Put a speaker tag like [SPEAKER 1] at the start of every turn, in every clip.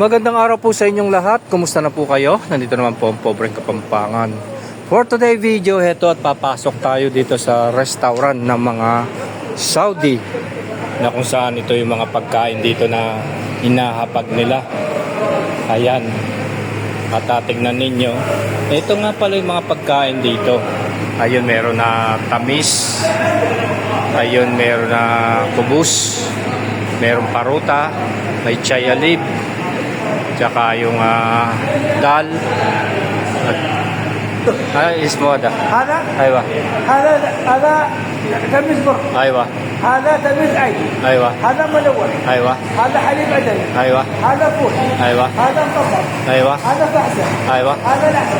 [SPEAKER 1] Magandang araw po sa inyong lahat. Kumusta na po kayo? Nandito naman po ang pobreng kapampangan. For today video, heto at papasok tayo dito sa restaurant ng mga Saudi na kung saan ito yung mga pagkain dito na inahapag nila. Ayan. At tingnan ninyo. Ito nga pala yung mga pagkain dito. Ayun, meron na tamis. Ayun, meron na kubus. Meron paruta. May chaya leaf Tsaka yung ah, dal. At, ay, ismoda.
[SPEAKER 2] هذا
[SPEAKER 1] Aywa.
[SPEAKER 2] هذا هذا تميز بر
[SPEAKER 1] Aywa.
[SPEAKER 2] هذا تميز عين
[SPEAKER 1] Aywa.
[SPEAKER 2] هذا ملون
[SPEAKER 1] Aywa.
[SPEAKER 2] هذا حليب عدن
[SPEAKER 1] Aywa.
[SPEAKER 2] هذا فول
[SPEAKER 1] Aywa.
[SPEAKER 2] هذا مطبخ
[SPEAKER 1] Aywa.
[SPEAKER 2] هذا فحسة
[SPEAKER 1] Aywa.
[SPEAKER 2] هذا لحم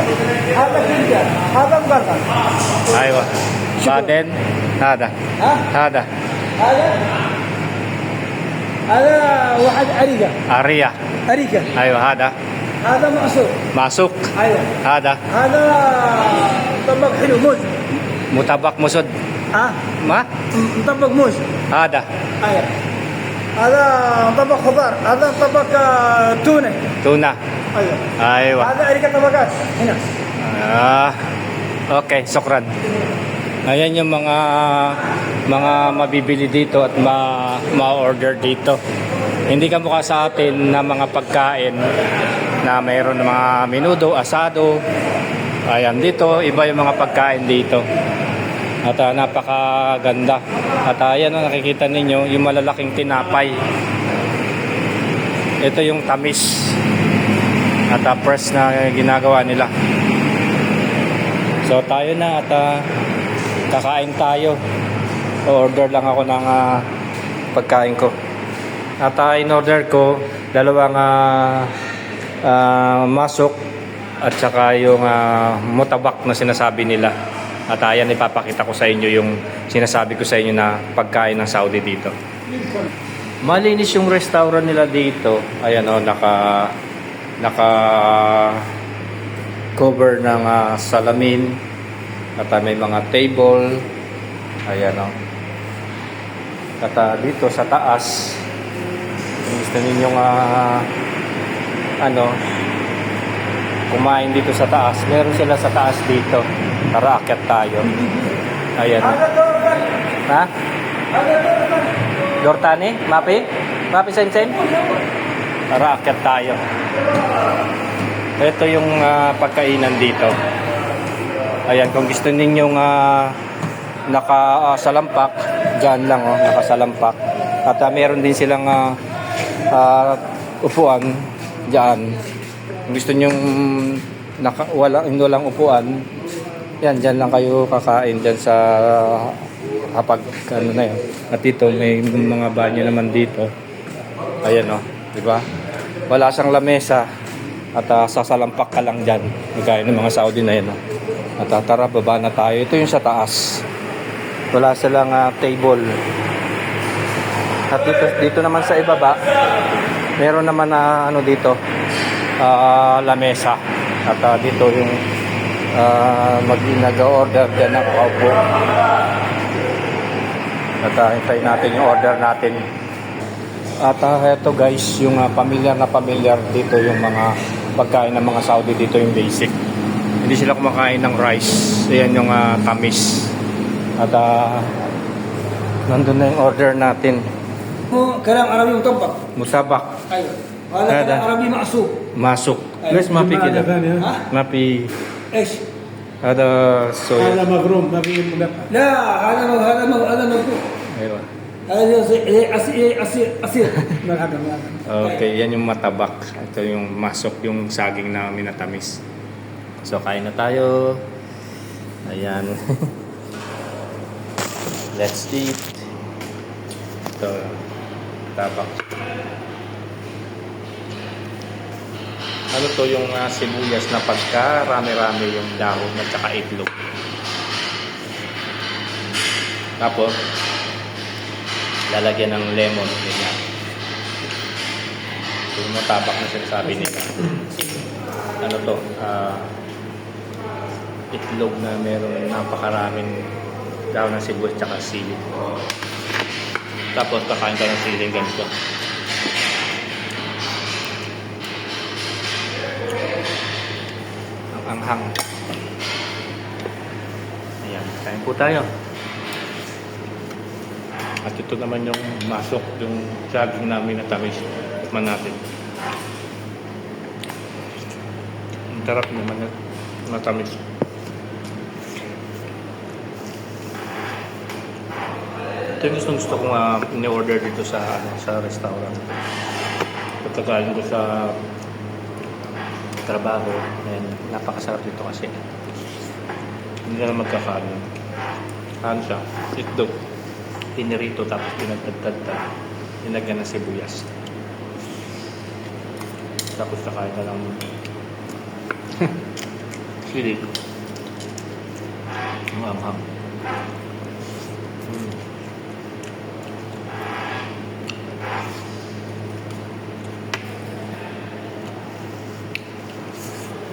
[SPEAKER 2] هذا فنجان هذا مقرقر
[SPEAKER 1] Aywa. Baden. Hada.
[SPEAKER 2] ها
[SPEAKER 1] Hada.
[SPEAKER 2] هذا هذا واحد عريقة
[SPEAKER 1] Aria.
[SPEAKER 2] أريكة
[SPEAKER 1] Aywa. Hada.
[SPEAKER 2] هذا معصور
[SPEAKER 1] Masuk.
[SPEAKER 2] أيوة
[SPEAKER 1] Hada.
[SPEAKER 2] هذا مطبق حلو موز
[SPEAKER 1] Mutabak musod.
[SPEAKER 2] ها
[SPEAKER 1] Ma?
[SPEAKER 2] مطبق موز
[SPEAKER 1] Hada.
[SPEAKER 2] أيوة هذا مطبق خضار هذا مطبق آه، تونة
[SPEAKER 1] Tuna.
[SPEAKER 2] أيوة
[SPEAKER 1] Aywa.
[SPEAKER 2] هذا أريكة طبقات هنا
[SPEAKER 1] Ah, okay, sokran. Ayan yung mga mga mabibili dito at ma ma-order dito. hindi ka mukha sa atin na mga pagkain na mayroon ng mga menudo, asado. Ayan, dito iba yung mga pagkain dito. At ah, napakaganda. At ah, ayan ang nakikita ninyo, yung malalaking tinapay. Ito yung tamis. At ah, press na ginagawa nila. So tayo na at ah, kakain tayo. Order lang ako ng ah, pagkain ko. At ah, in-order ko dalawang ah, ah, masok at saka yung ah, mutabak na sinasabi nila. At ayan ipapakita ko sa inyo yung sinasabi ko sa inyo na pagkain ng Saudi dito. Malinis yung restaurant nila dito. Ayan o, naka naka cover ng ah, salamin at ah, may mga table ayan o at ah, dito sa taas gusto ninyong uh, ano kumain dito sa taas meron sila sa taas dito tara akyat tayo ayan ha Dortani? Mapi? Mapi Sensen? Tara, akyat tayo. Ito yung uh, pagkainan dito. Ayan, kung gusto ninyong uh, nakasalampak, ah, uh, dyan lang, oh, nakasalampak. At uh, meron din silang uh, ah, upuan. Kung gusto nyong naka, wala, hindi walang upuan, yan, dyan lang kayo kakain dyan sa kapag ano na yun. At dito may mga banyo naman dito. Ayan o, di ba? Wala siyang lamesa at ah, sasalampak ka lang dyan. Gaya ng mga Saudi na yun. Oh. At ah, tara, baba na tayo. Ito yung sa taas. Wala silang ah, table. At dito, dito naman sa ibaba, meron naman na ano dito, ah, lamesa. At ah, dito yung uh, mag nag-order dyan nakakaupo. At uh, hintayin natin yung order natin. At uh, eto guys, yung uh, pamilyar na pamilyar dito yung mga pagkain ng mga Saudi dito yung basic. Hindi sila kumakain ng rice. Ayan yung uh, tamis. At uh, nandun na yung order natin.
[SPEAKER 2] مو كلام عربي مطبق
[SPEAKER 1] Musabak,
[SPEAKER 2] ايوه هذا
[SPEAKER 1] هذا.
[SPEAKER 2] كلام عربي معصوب
[SPEAKER 1] masuk.
[SPEAKER 2] أيوة.
[SPEAKER 1] Guys, mapi
[SPEAKER 3] بمعنى
[SPEAKER 1] kita.
[SPEAKER 3] ثاني، ها؟
[SPEAKER 2] ها
[SPEAKER 1] Mapi.
[SPEAKER 2] ايش؟
[SPEAKER 1] Ada
[SPEAKER 3] هذا
[SPEAKER 1] soya.
[SPEAKER 3] مغروم ما في ملقح
[SPEAKER 2] لا هذا مو هذا مو هذا مذبوح
[SPEAKER 1] Ayun.
[SPEAKER 2] هذا زي- زي عصير عصير عصير
[SPEAKER 3] مرحبا مرحبا
[SPEAKER 1] Okay, yan yung matabak. Ito yung masok yung saging na minatamis. So, kain na tayo. Ayan. Let's eat. Ito, tabak. Ano to yung ah, sibuyas na pagka rami-rami yung dahon at saka itlog. Tapos, lalagyan ng lemon. Ganyan. Yung matabak na sinasabi nila. Ano to? ah, itlog na meron napakaraming dahon ng sibuyas tsaka sili. Tapos kakain ka ng siling ganito. Ang anghang. Ayan, kain po tayo. At ito naman yung masok, yung jogging namin na tamis. Tikman natin. Ang tarap naman na, natamis. Ito yung gustong gusto kong uh, in-order dito sa ano, sa restaurant. Pagkakain ko sa trabaho, and napakasarap dito kasi hindi na lang magkakaano. Ano siya? Itlog. Pinirito tapos pinagtagtagtag. Nilagyan ng sibuyas. Tapos kakain ka lang sili. Ang anghang.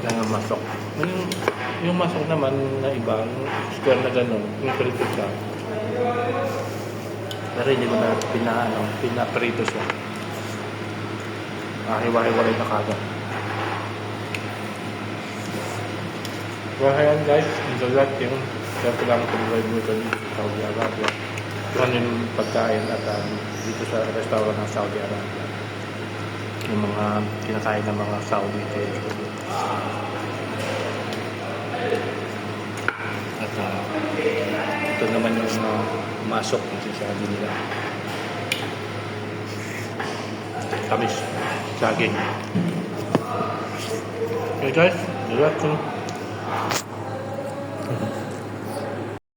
[SPEAKER 1] Nga masok. Yung, yung masok naman na iba, square na gano'n, yung prito siya. Pero hindi ko na pina, ano, pinaprito siya. Ah, hiwa-hiwalay na kagad. Well, ayan guys, ito lahat yung Siyempre lang tumulay mo ito dito sa Saudi Arabia. Yan yung pagkain at um, dito sa restaurant ng Saudi Arabia. Yung mga kinakain ng mga Saudi dito. At uh, ito naman yung uh, masok yung sinasabi nila. Tamis. Saging. Okay guys, relax.